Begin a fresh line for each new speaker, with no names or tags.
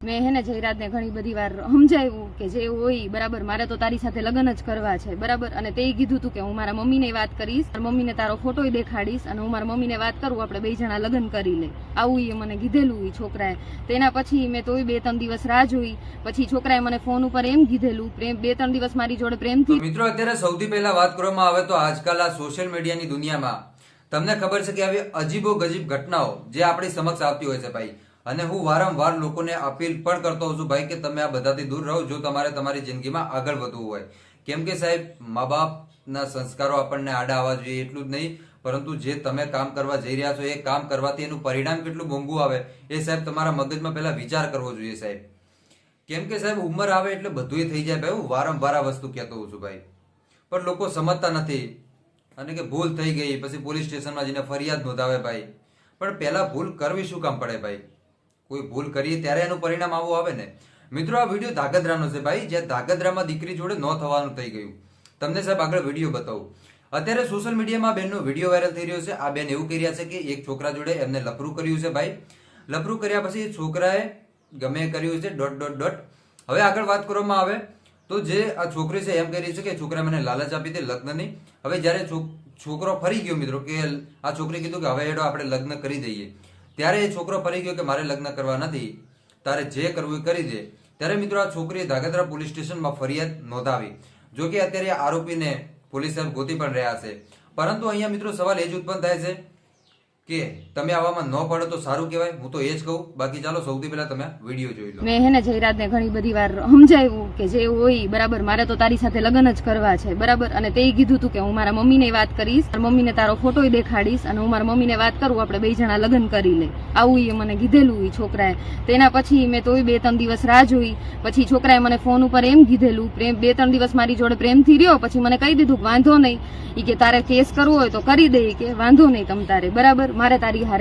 મેં હે ને જયરાજને ઘણી બધી વાર સમજાવ્યું કે જે હોય બરાબર, મારે તો તારી સાથે લગ્ન જ કરવા છે, બરાબર? અને તે કીધું તું કે હું મારા મમ્મીને વાત કરીશ મમ્મીને તારો ફોટોય દેખાડીશ અને હું મારા મમ્મીને વાત કરું, આપણે બે જણા લગ્ન કરી લે આવું એ મને કીધેલું છોકરાએ. તેના પછી મેં તોય બે ત્રણ દિવસ રાહ જોઈ. પછી છોકરાએ મને ફોન ઉપર એમ કીધેલું, પ્રેમ, બે ત્રણ દિવસ મારી જોડે પ્રેમથી
મિત્રો અત્યારે સૌથી પહેલા વાત કરવામાં આવે તો આજકાલ આ સોશિયલ મીડિયાની દુનિયામાં તમને ખબર છે કે આવી અજીબો ગજીબ ઘટનાઓ જે આપણી સમક્ષ આવતી હોય છે ભાઈ. અને હું વારંવાર લોકોને અપીલ પણ કરતો હોઉં છું, ભાઈ, કે તમે આ બધાથી દૂર રહો, જો તમારે તમારી જિંદગીમાં આગળ વધવું હોય. કેમ કે સાહેબ મા બાપના સંસ્કારો આપણને આડા આવવા જોઈએ, એટલું જ નહીં, પરંતુ જે તમે કામ કરવા જઈ રહ્યા છો, એ કામ કરવાથી એનું પરિણામ કેટલું મોંઘું આવે, એ સાહેબ તમારા મગજમાં પહેલા વિચાર કરવો જોઈએ, સાહેબ. કેમ કે સાહેબ, ઉંમર આવે એટલે બધું થઈ જાય, ભાઈ, હું વારંવાર આ વસ્તુ કહેતો હોઉં છું, ભાઈ. પણ લોકો સમજતા નથી, અને કે ભૂલ થઈ ગઈ, પછી પોલીસ સ્ટેશનમાં જઈને ફરિયાદ નોંધાવે, ભાઈ. પણ પહેલા ભૂલ કરવી શું કામ પડે, ભાઈ? કોઈ ભૂલ કરીએ ત્યારે એનું પરિણામ આવું આવે ને. મિત્રો, આ વીડિયો ધાગધ્રાનો છે ભાઈ, જે ધાગધ્રામાં દીકરી જોડે ન થવાનું થઈ ગયું. તમને સાહેબ આગળ વીડિયો બતાવું. અત્યારે સોશિયલ મીડિયામાં બેનનો વીડિયો વાયરલ થઈ રહ્યો છે. આ બેન એવું કહી રહ્યા છે કે એક છોકરા જોડે એમને લફરું કર્યું છે ભાઈ. લફરું કર્યા પછી છોકરાએ ગમે કર્યું છે, ડોટ ડોટ ડોટ. હવે આગળ વાત કરવામાં આવે તો જે આ છોકરી છે એમ કહી રહી છે કે છોકરાએ મને લાલચ આપી હતી લગ્નની હવે જ્યારે છોકરો ફરી ગયો મિત્રો કે આ છોકરી કીધું કે હવે હેડો આપણે લગ્ન કરી દઈએ. ત્યારે એ છોકરો ફરી ગયો કે મારે લગ્ન કરવા નથી, તારે જે કરવું એ કરી દે. ત્યારે મિત્રો આ છોકરીએ ધાગધ્રા પોલીસ સ્ટેશનમાં ફરિયાદ નોંધાવી. જો કે અત્યારે આરોપીને પોલીસ ગોતી પણ રહ્યા છે. પરંતુ અહીંયા મિત્રો સવાલ એ જ ઉત્પન્ન થાય છે કે તમે આવામાં ન પડો તો સારું કહેવાય. હું તો એ જ કહું. બાકી ચાલો, સૌથી પહેલા તમે વીડિયો જોઈ લો.
મેં હે ને જયરાજને ઘણી બધી વાર સમજાવ્યું કે જે હોય, બરાબર, મારે તો તારી સાથે લગ્ન જ કરવા છે, બરાબર? અને તે કીધું તું કે હું મારા મમ્મીને વાત કરીશ મમ્મીને તારો ફોટોય દેખાડીશ અને હું મારા મમ્મીને વાત કરું, આપણે બે જણા લગ્ન કરી લે આવું એ મને કીધેલું એ છોકરાએ. તેના પછી મેં તોય બે ત્રણ દિવસ રાહ જોઈ. પછી છોકરાએ મને ફોન ઉપર એમ કીધેલું, પ્રેમ, બે ત્રણ દિવસ મારી જોડે પ્રેમથી રહ્યો, પછી મને કહી દીધું વાંધો નહીં. એ કે, તારે કેસ કરવો હોય તો કરી દે. કે, વાંધો નહીં તમ તારે. બરાબર? મારે તારી હારે